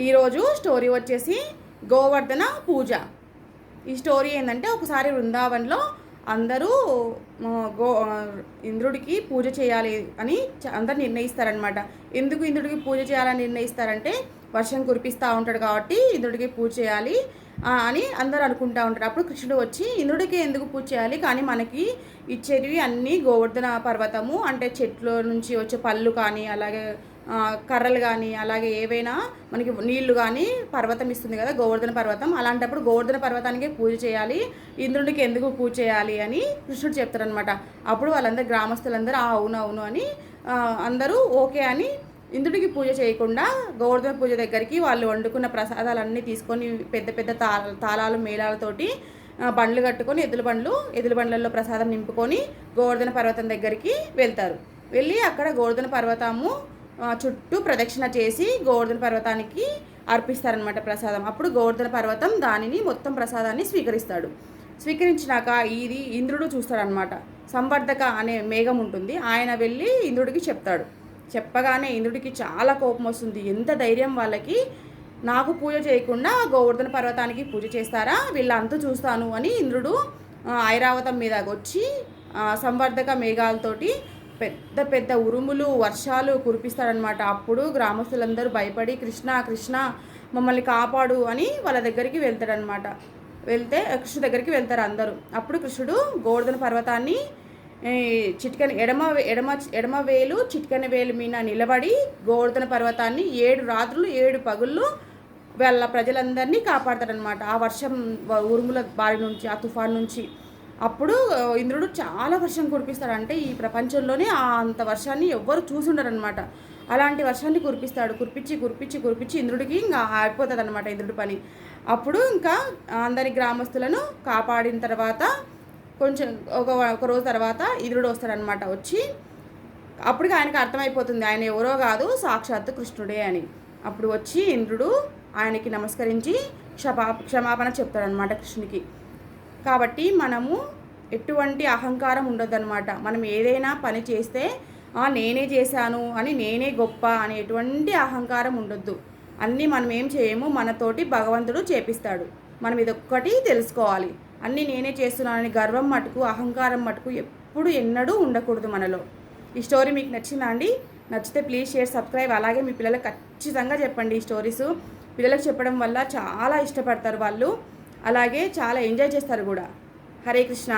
ఈరోజు స్టోరీ వచ్చేసి గోవర్ధన పూజ. ఈ స్టోరీ ఏంటంటే ఒకసారి వృందావన్లో అందరూ గో ఇంద్రుడికి పూజ చేయాలి అని అందరు నిర్ణయిస్తారనమాట ఎందుకు ఇంద్రుడికి పూజ చేయాలని నిర్ణయిస్తారంటే వర్షం కురిపిస్తూ ఉంటాడు కాబట్టి ఇంద్రుడికి పూజ చేయాలి. అని అందరూ అనుకుంటా ఉంటారు. అప్పుడు కృష్ణుడు వచ్చి ఇంద్రుడికి ఎందుకు పూజ చేయాలి? కానీ మనకి ఇచ్చేటివి అన్నీ గోవర్ధన పర్వతము అంటే చెట్ల నుంచి వచ్చే పళ్ళు కానీ అలాగే కర్రలు కానీ అలాగే ఏవైనా మనకి నీళ్ళు కానీ పర్వతం ఇస్తుంది కదా గోవర్ధన పర్వతం. అలాంటప్పుడు గోవర్ధన పర్వతానికి పూజ చేయాలి. ఇంద్రుడికి ఎందుకు పూజ చేయాలి? అని కృష్ణుడు చెప్తారనమాట అప్పుడు వాళ్ళందరూ గ్రామస్తులందరూ "ఆ, అవును అవును అని అందరూ ఓకే అని ఇంద్రుడికి పూజ చేయకుండా గోవర్ధన పూజ దగ్గరికి వాళ్ళు వండుకున్న ప్రసాదాలన్నీ తీసుకొని పెద్ద పెద్ద తాళ తాళాలు మేళాలతోటి బండ్లు కట్టుకొని ఎద్దుల బండ్లు ఎద్దుల బండ్లలో ప్రసాదం నింపుకొని గోవర్ధన పర్వతం దగ్గరికి వెళ్తారు. వెళ్ళి అక్కడ గోవర్ధన పర్వతము చుట్టూ ప్రదక్షిణ చేసి గోవర్ధన పర్వతానికి అర్పిస్తారనమాట ప్రసాదం. అప్పుడు గోవర్ధన పర్వతం దానిని మొత్తం ప్రసాదాన్ని స్వీకరిస్తాడు. స్వీకరించినాక ఇది ఇంద్రుడు చూస్తాడనమాట సంవర్ధక అనే మేఘం ఉంటుంది. ఆయన వెళ్ళి ఇంద్రుడికి చెప్తాడు. చెప్పగానే ఇంద్రుడికి చాలా కోపం వస్తుంది. ఎంత ధైర్యం వాళ్ళకి? నాకు పూజ చేయకుండా గోవర్ధన పర్వతానికి పూజ చేస్తారా? వీళ్ళంతా చూస్తాను అని ఇంద్రుడు ఐరావతం మీదకొచ్చి వచ్చి సంవర్ధక మేఘాలతోటి పెద్ద పెద్ద ఉరుములు వర్షాలు కురిపిస్తాడనమాట అప్పుడు గ్రామస్తులందరూ భయపడి కృష్ణ కృష్ణ మమ్మల్ని కాపాడు అని వాళ్ళ దగ్గరికి వెళ్తాడనమాట వెళ్తే కృష్ణుడి దగ్గరికి వెళ్తారు అందరూ. అప్పుడు కృష్ణుడు గోవర్ధన పర్వతాన్ని చిట్కని ఎడమ ఎడమ ఎడమ వేలు చిటికెన వేలు మీద నిలబడి గోవర్ధన పర్వతాన్ని ఏడు రాత్రులు ఏడు పగుళ్ళు వాళ్ళ ప్రజలందరినీ కాపాడతాడనమాట ఆ వర్షం ఉరుముల బారి నుంచి ఆ తుఫాన్ నుంచి. అప్పుడు ఇంద్రుడు చాలా వర్షం కురిపిస్తాడు అంటే ఈ ప్రపంచంలోనే ఆ అంత వర్షాన్ని ఎవ్వరు చూసుండరనమాట అలాంటి వర్షాన్ని కురిపిస్తాడు. కురిపించి కురిపించి కురిపించి ఇంద్రుడికి ఇంకా ఆగిపోతుంది అనమాట ఇంద్రుడి పని. అప్పుడు ఇంకా అందరి గ్రామస్తులను కాపాడిన తర్వాత కొంచెం ఒక ఒక రోజు తర్వాత ఇంద్రుడు వస్తాడనమాట వచ్చి. అప్పటికి ఆయనకు అర్థమైపోతుంది ఆయన ఎవరో కాదు సాక్షాత్తు కృష్ణుడే అని. అప్పుడు వచ్చి ఇంద్రుడు ఆయనకి నమస్కరించి క్షమా క్షమాపణ చెప్తాడనమాట కృష్ణునికి. కాబట్టి మనము ఎటువంటి అహంకారం ఉండదన్నమాట. మనం ఏదైనా పని చేస్తే "ఆ, నేనే చేశాను అని నేనే గొప్ప అని ఎటువంటి అహంకారం ఉండొద్దు. అన్నీ మనం ఏం చేయము మనతోటి భగవంతుడు చేపిస్తాడు. మనం ఇదొక్కటి తెలుసుకోవాలి. అన్నీ నేనే చేస్తున్నానని గర్వం మటుకు అహంకారం మటుకు ఎప్పుడు ఎన్నడూ ఉండకూడదు మనలో. ఈ స్టోరీ మీకు నచ్చిందా అండి? నచ్చితే ప్లీజ్ షేర్ సబ్స్క్రైబ్. అలాగే మీ పిల్లలకు ఖచ్చితంగా చెప్పండి ఈ స్టోరీస్. పిల్లలకు చెప్పడం వల్ల చాలా ఇష్టపడతారు వాళ్ళు. అలాగే చాలా ఎంజాయ్ చేస్తారు కూడా. హరే కృష్ణ.